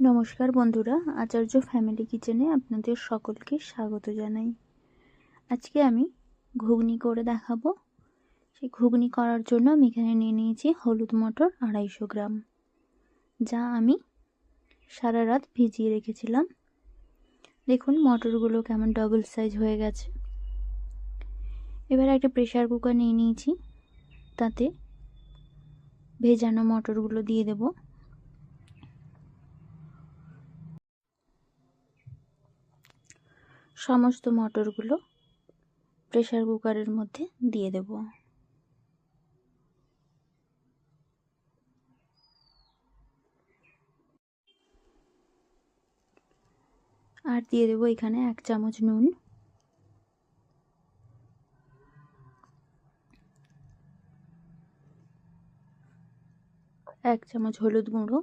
নমস্কার বন্ধুরা, আচার্য ফ্যামিলি কিচেনে আপনাদের সকলকে স্বাগত জানাই। আজকে আমি ঘুগনি করে দেখাবো। সেই ঘুগনি করার জন্য আমি এখানে নিয়ে নিয়েছি হলুদ মটর আড়াইশো গ্রাম, যা আমি সারা রাত ভিজিয়ে রেখেছিলাম। দেখুন মটরগুলো কেমন ডবল সাইজ হয়ে গেছে। এবার একটা প্রেশার কুকার নিয়ে নিয়েছি, তাতে ভেজানো মটরগুলো দিয়ে দেবো। সমস্ত মটরগুলো প্রেশার কুকারের মধ্যে দিয়ে দেব। আর দিয়ে দেবো এখানে এক চামচ নুন। এক চামচ হলুদ গুঁড়ো।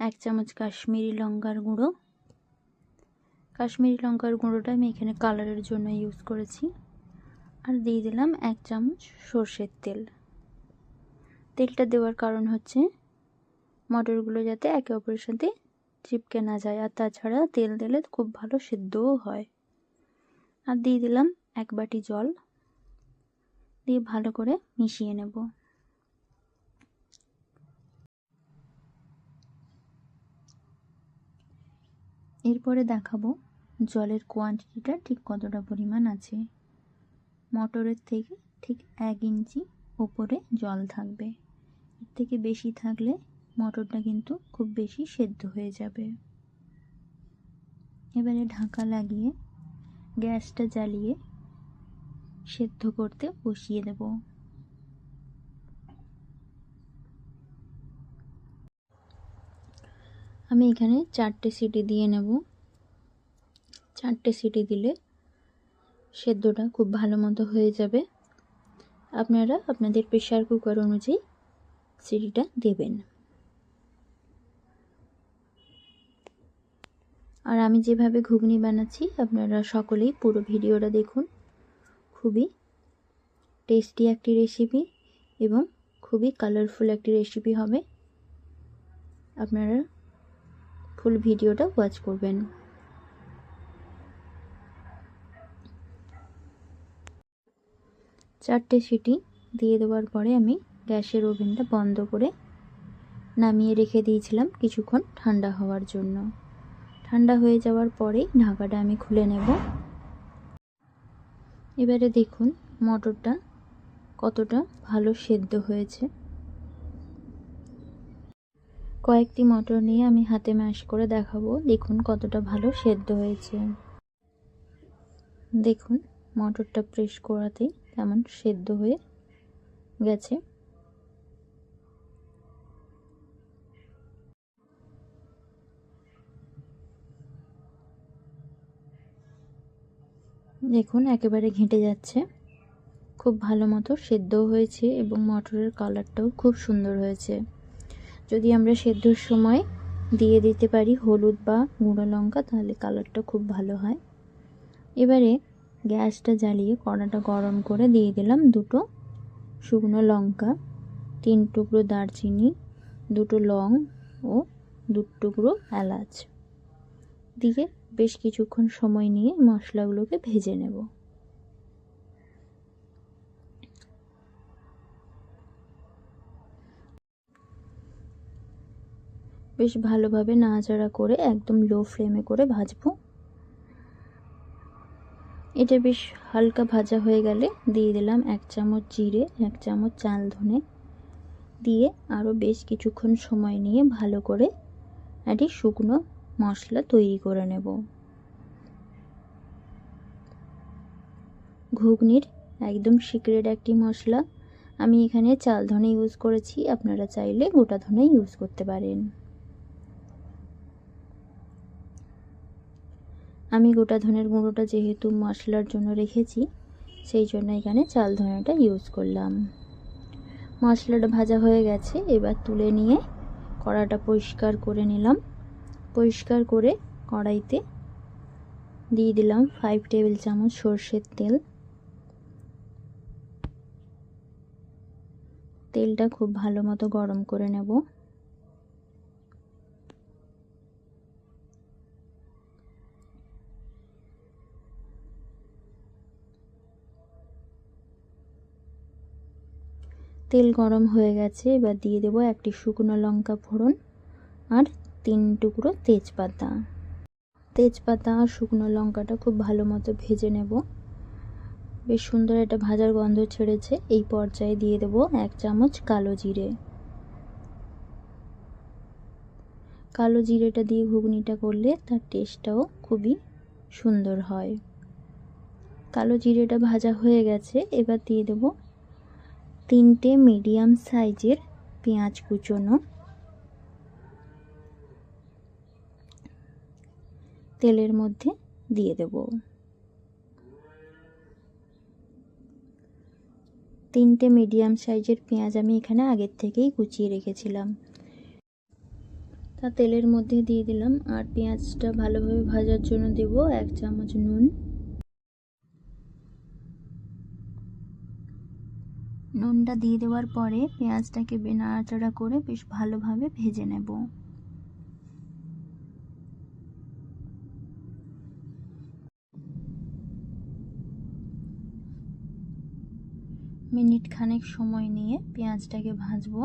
এক চামচ কাশ্মীরি লঙ্কার গুঁড়ো। কাশ্মীরি লঙ্কার গুঁড়োটা আমি এখানে কালারের জন্য ইউজ করেছি। আর দিয়ে দিলাম এক চামচ সর্ষের তেল। তেলটা দেওয়ার কারণ হচ্ছে মটরগুলো যাতে একে অপরের সাথে চিপকে না যায়, আর তাছাড়া তেল দিলে খুব ভালো সেদ্ধও হয়। আর দিয়ে দিলাম এক বাটি জল। দিয়ে ভালো করে মিশিয়ে নেব। এরপরে দেখাবো জলের কোয়ান্টিটিটা ঠিক কতটা পরিমাণ আছে। মটরের থেকে ঠিক এক ইঞ্চি ওপরে জল থাকবে। এর থেকে বেশি থাকলে মটরটা কিন্তু খুব বেশি সেদ্ধ হয়ে যাবে। এবারে ঢাকা লাগিয়ে গ্যাসটা জ্বালিয়ে সেদ্ধ করতে বসিয়ে দেব। আমি এখানে চারটে সিটি দিয়ে নেব। চারটে সিটি দিলে সেদ্ধটা খুব ভালো মতো হয়ে যাবে। আপনারা আপনাদের প্রেশার কুকার অনুযায়ী সিটিটা দেবেন। আর আমি যেভাবে ঘুগনি বানাচ্ছি, আপনারা সকলেই পুরো ভিডিওটা দেখুন। খুবই টেস্টি একটি রেসিপি এবং খুবই কালারফুল একটি রেসিপি হবে। আপনারা ফুল ভিডিওটা ওয়াচ করবেন। চারটে সিটি দিয়ে দেওয়ার পরে আমি গ্যাসের ওভেনটা বন্ধ করে নামিয়ে রেখে দিয়েছিলাম কিছুক্ষণ ঠান্ডা হওয়ার জন্য। ঠান্ডা হয়ে যাওয়ার পরেই ঢাকাটা আমি খুলে নেব। এবারে দেখুন, মটরটা কতটা ভালো সেদ্ধ হয়েছে। কয়েকটি মটর নিয়ে আমি হাতে ম্যাশ করে দেখাবো। দেখুন কতটা ভালো সেদ্ধ হয়েছে। দেখুন মটরটা প্রেস করাতেই কেমন সেদ্ধ হয়ে গেছে। দেখুন একেবারে ঘেঁটে যাচ্ছে। খুব ভালো মতো সেদ্ধও হয়েছে এবং মটরের কালারটাও খুব সুন্দর হয়েছে। যদি আমরা সেদ্ধর সময় দিয়ে দিতে পারি হলুদ বা গুঁড়ো লঙ্কা, তাহলে কালারটা খুব ভালো হয়। এবারে গ্যাসটা জ্বালিয়ে কড়াটা গরম করে দিয়ে দিলাম দুটো শুকনো লঙ্কা, তিন টুকরো দারচিনি, দুটো লং ও দু টুকরো এলাচ। দিয়ে বেশ কিছুক্ষণ সময় নিয়ে মশলাগুলোকে ভেজে নেব। বেশ ভালোভাবে নাড়াচাড়া করে একদম লো ফ্লেমে করে ভাজবো। এটা বেশ হালকা ভাজা হয়ে গেলে দিয়ে দিলাম এক চামচ জিরে, এক চামচ চাল ধনে। দিয়ে আরও বেশ কিছুক্ষণ সময় নিয়ে ভালো করে একটি শুকনো মশলা তৈরি করে নেব। ঘুগনির একদম সিক্রেট একটি মশলা। আমি এখানে চাল ধনে ইউজ করেছি, আপনারা চাইলে গোটা ধনে ইউজ করতে পারেন। আমি গোটা ধনের গুঁড়োটা যেহেতু মশলার জন্য রেখেছি, সেই জন্য এখানে চাল ধনেটা ইউজ করলাম। মশলাটা ভাজা হয়ে গেছে, এবার তুলে নিয়ে কড়াটা পরিষ্কার করে নিলাম। পরিষ্কার করে কড়াইতে দিয়ে দিলাম ফাইভ টেবিল চামচ সর্ষের তেল। তেলটা খুব ভালো মতো গরম করে নেব। তেল গরম হয়ে গেছে, এবার দিয়ে দেবো একটি শুকনো লঙ্কা ফোড়ন আর তিন টুকরো তেজপাতা। তেজপাতা আর শুকনো লঙ্কাটা খুব ভালো মতো ভেজে নেব। বেশ সুন্দর একটা ভাজার গন্ধ ছেড়েছে। এই পর্যায়ে দিয়ে দেব এক চামচ কালো জিরে। কালো জিরেটা দিয়ে ঘুগনিটা করলে তার টেস্টটাও খুবই সুন্দর হয়। কালো জিরেটা ভাজা হয়ে গেছে, এবার দিয়ে দেব তিনটে মিডিয়াম সাইজের পেঁয়াজ কুচোনো। তেলের মধ্যে দিয়ে দেব। তিনটে মিডিয়াম সাইজের পেঁয়াজ আমি এখানে আগের থেকেই কুচিয়ে রেখেছিলাম। তা তেলের মধ্যে দিয়ে দিলাম আর পেঁয়াজটা ভালোভাবে ভাজার জন্য দেব এক চামচ নুন। নুনটা দিয়ে দেওয়ার পরে পেঁয়াজটাকে নাড়াচাড়া করে বেশ ভালোভাবে ভেজে নেব। মিনিট খানেক সময় নিয়ে পেঁয়াজটাকে ভাজবো।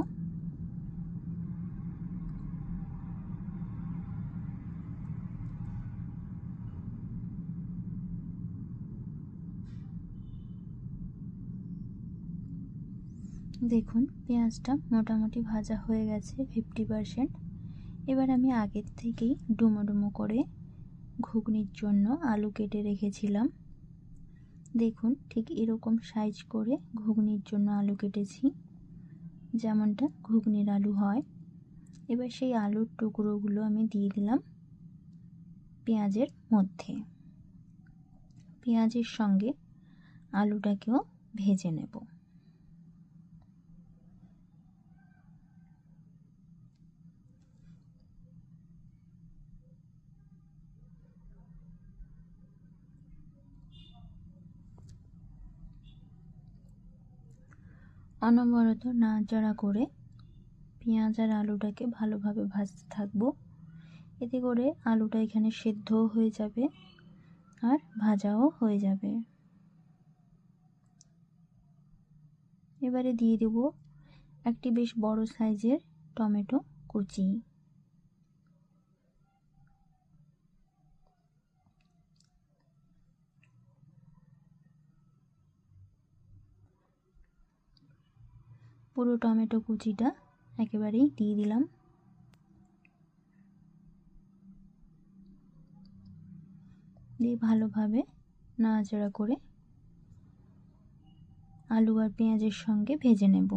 দেখুন, পেঁয়াজটা মোটামুটি ভাজা হয়ে গেছে ফিফটি পারসেন্ট এবার আমি আগের থেকেই ডুমো ডুমো করে ঘুগনির জন্য আলু কেটে রেখেছিলাম। দেখুন, ঠিক এরকম সাইজ করে ঘুগনির জন্য আলু কেটেছি, যেমনটা ঘুগনির আলু হয়। এবার সেই আলুর টুকরোগুলো আমি দিয়ে দিলাম পেঁয়াজের মধ্যে। পেঁয়াজের সঙ্গে আলুটাকেও ভেজে নেব। অনবরত নাড়াচাড়া করে পেঁয়াজ আর আলুটাকে ভালোভাবে ভাজতে থাকব। এতে করে আলুটা এখানে সেদ্ধও হয়ে যাবে আর ভাজাও হয়ে যাবে। এবারে দিয়ে দেব একটি বেশ বড় সাইজের টমেটো কুচি। পুরো টমেটো কুচিটা একেবারেই দিয়ে দিলাম। দিয়ে ভালোভাবে নাড়াচাড়া করে আলু আর পেঁয়াজের সঙ্গে ভেজে নেব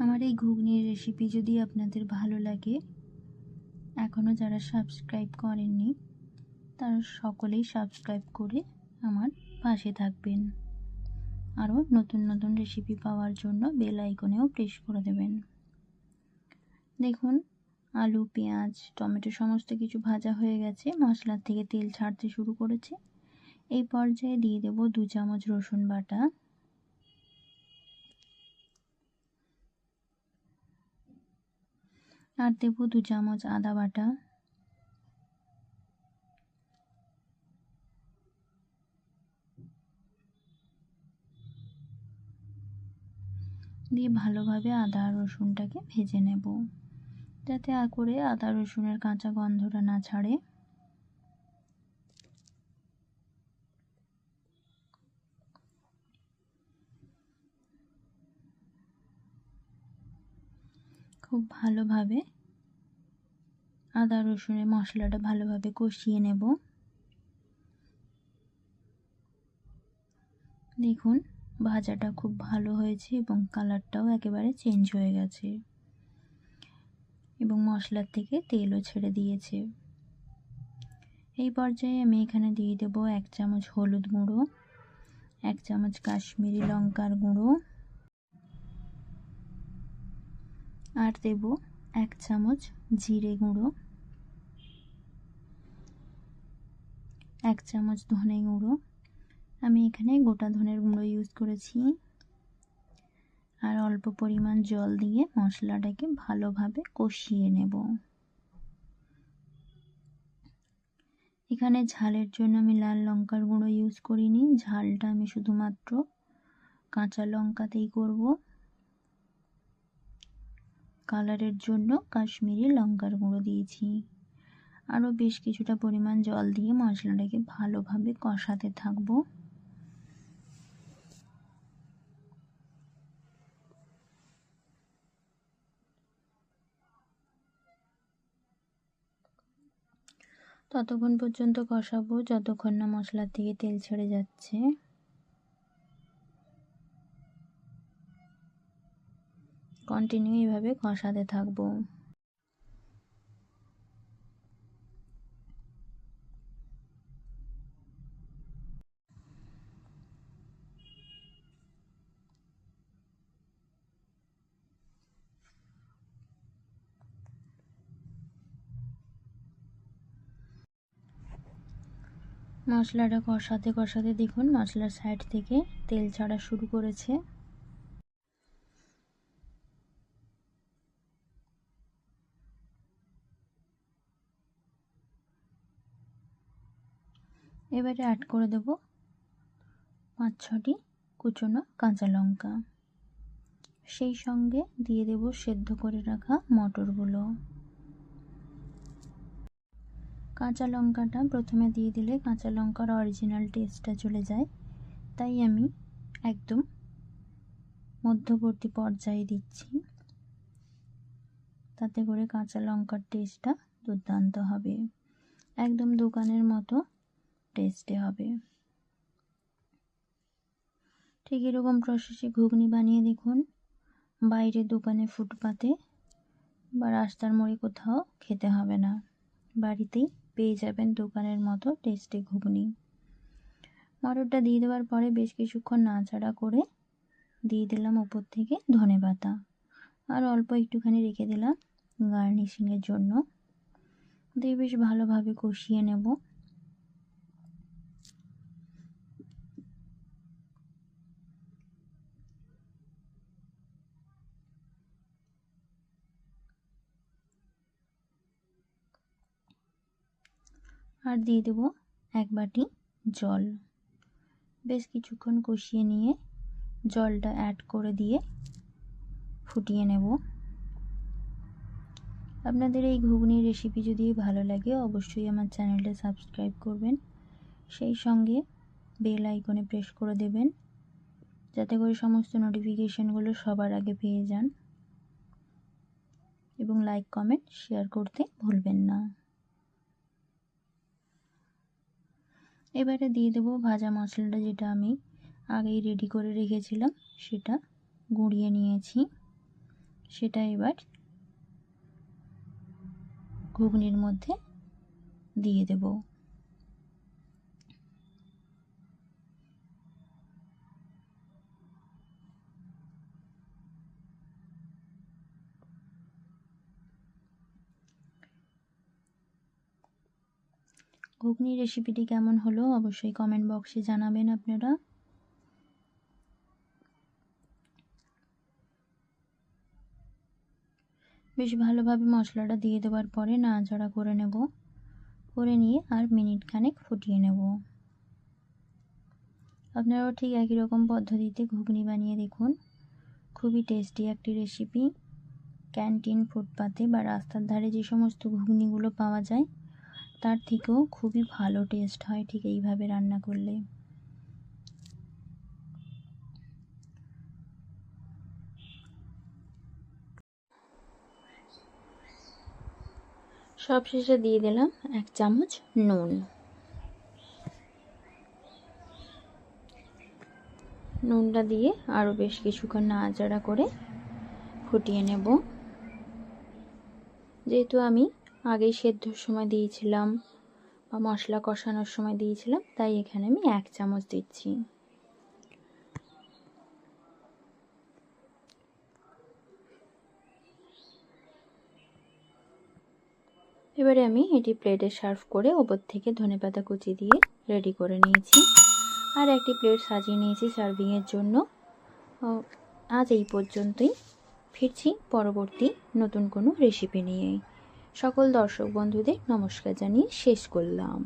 আমার এই ঘুগনির রেসিপি যদি আপনাদের ভালো লাগে এখনও যারা সাবস্ক্রাইব করেননি, তারা সকলেই সাবস্ক্রাইব করে আমার পাশে থাকবেন। আরও নতুন নতুন রেসিপি পাওয়ার জন্য বেল আইকনেও প্রেস করে দেবেন। দেখুন, আলু, পেঁয়াজ, টমেটো সমস্ত কিছু ভাজা হয়ে গেছে, মশলার থেকে তেল ছাড়তে শুরু করেছে। এই পর্যায়ে দিয়ে দেব দু চামচ রসুন বাটা। আর দেবো দু চামচ আদা বাটা। দিয়ে ভালোভাবে আদা রসুনটাকে ভেজে নেব। যাতে আর করে আদা রসুনের কাঁচা গন্ধটা না ছাড়ে। খুব ভালোভাবে আদা, রসুনের মশলাটা ভালোভাবে কষিয়ে নেব। দেখুন, ভাজাটা খুব ভালো হয়েছে এবং কালারটাও একেবারে চেঞ্জ হয়ে গেছে এবং মশলার থেকে তেলও ছেড়ে দিয়েছে। এই পর্যায়ে আমি এখানে দিয়ে দেবো এক চামচ হলুদ গুঁড়ো, এক চামচ কাশ্মীরি লঙ্কার গুঁড়ো আর দেব এক চামচ জিরে গুঁড়ো, এক চামচ ধনে গুঁড়ো। আমি এখানে গোটা ধনের গুঁড়ো ইউজ করেছি। আর অল্প পরিমাণ জল দিয়ে মশলাটাকে ভালোভাবে কষিয়ে নেব। এখানে ঝালের জন্য আমি লাল লঙ্কার গুঁড়ো ইউজ করিনি। ঝালটা আমি শুধুমাত্র কাঁচা লঙ্কাতেই করব। কালারের জন্য কাশ্মীরি লঙ্কার গুঁড়ো দিয়েছি। আরও বেশ কিছুটা পরিমাণ জল দিয়ে মশলাটাকে ভালোভাবে কষাতে থাকব। ততক্ষণ পর্যন্ত কষাবো, যতক্ষণ না মশলার থেকে তেল ছেড়ে যাচ্ছে। কন্টিনিউ এইভাবে কষাতে থাকব। মশলাটা কষাতে কষাতে দেখুন, মশলার সাইড থেকে তেল ছাড়া শুরু করেছে। এবারে অ্যাড করে দেব পাঁচ, ছটি কুচনো কাঁচা লঙ্কা। সেই সঙ্গে দিয়ে দেব সেদ্ধ করে রাখা মটরগুলো। কাঁচা লঙ্কাটা প্রথমে দিয়ে দিলে কাঁচা লঙ্কার অরিজিনাল টেস্টটা চলে যায়। তাই আমি একদম মধ্যবর্তী পর্যায়ে দিচ্ছি। তাতে করে কাঁচা লঙ্কার টেস্টটা দুর্দান্ত হবে। একদম দোকানের মতো টেস্টে হবে। ঠিক এরকম প্রসেসে ঘুগনি বানিয়ে দেখুন। বাইরে দোকানে ফুটপাতে বা রাস্তার মোড়ে কোথাও খেতে হবে না। বাড়িতেই পেয়ে যাবেন দোকানের মতো টেস্টি ঘুগনি। মটরটা দিয়ে দেওয়ার পরে বেশ কিছুক্ষণ নাড়াচাড়া করে দিয়ে দিলাম ওপর থেকে ধনে পাতা। আর অল্প একটুখানি রেখে দিলাম গার্নিশিংয়ের জন্য। দিয়ে বেশ ভালোভাবে কষিয়ে নেব। আর দিয়ে দেব এক বাটি জল। বেশ কিছুক্ষণ কষিয়ে নিয়ে জলটা অ্যাড করে দিয়ে ফুটিয়ে নেব। আপনাদের এই ঘুগনির রেসিপি যদি ভালো লাগে, অবশ্যই আমার চ্যানেলটা সাবস্ক্রাইব করবেন। সেই সঙ্গে বেল আইকনে প্রেস করে দেবেন, যাতে করে সমস্ত নোটিফিকেশানগুলো সবার আগে পেয়ে যান। এবং লাইক কমেন্ট শেয়ার করতে ভুলবেন না। এবারে দিয়ে দেবো ভাজা মশলাটা যেটা আমি আগেই রেডি করে রেখেছিলাম, সেটা গুঁড়িয়ে নিয়েছি। সেটা এবার ঘুগনির মধ্যে দিয়ে দেব। ঘুগনি রেসিপিটি কেমন হলো অবশ্যই কমেন্ট বক্সে জানাবেন আপনারা। বেশ ভালোভাবে মশলাটা দিয়ে দেওয়ার পরে নাড়াচাড়া করে নেব। করে নিয়ে আর মিনিট খানেক ফুটিয়ে নেব। আপনারাও ঠিক একই রকম পদ্ধতিতে ঘুগনি বানিয়ে দেখুন। খুবই টেস্টি একটি রেসিপি ক্যান্টিন ফুটপাতে বা রাস্তার ধারে যে সমস্ত ঘুগনিগুলো পাওয়া যায় তার থেকেও খুবই ভালো টেস্ট হয় ঠিক এইভাবে রান্না করলে। সব শেষে দিয়ে দিলাম এক চামচ নুন। নুনটা দিয়ে আরও বেশ কিছুক্ষণ নাড়াচাড়া করে ফুটিয়ে নেব। যেহেতু আমি আগেই সেদ্ধর সময় দিয়েছিলাম বা মশলা কষানোর সময় দিয়েছিলাম, তাই এখানে আমি এক চামচ দিচ্ছি। এবারে আমি এটি প্লেটে সার্ভ করে ওপর থেকে ধনেপাতা কুচি দিয়ে রেডি করে নিয়েছি। আর একটি প্লেট সাজিয়ে নিয়েছি সার্ভিংয়ের জন্য। আজ এই পর্যন্তই। ফিরছি পরবর্তী নতুন কোনো রেসিপি নিয়ে। সকল দর্শক বন্ধুদের নমস্কার জানিয়ে শেষ করলাম।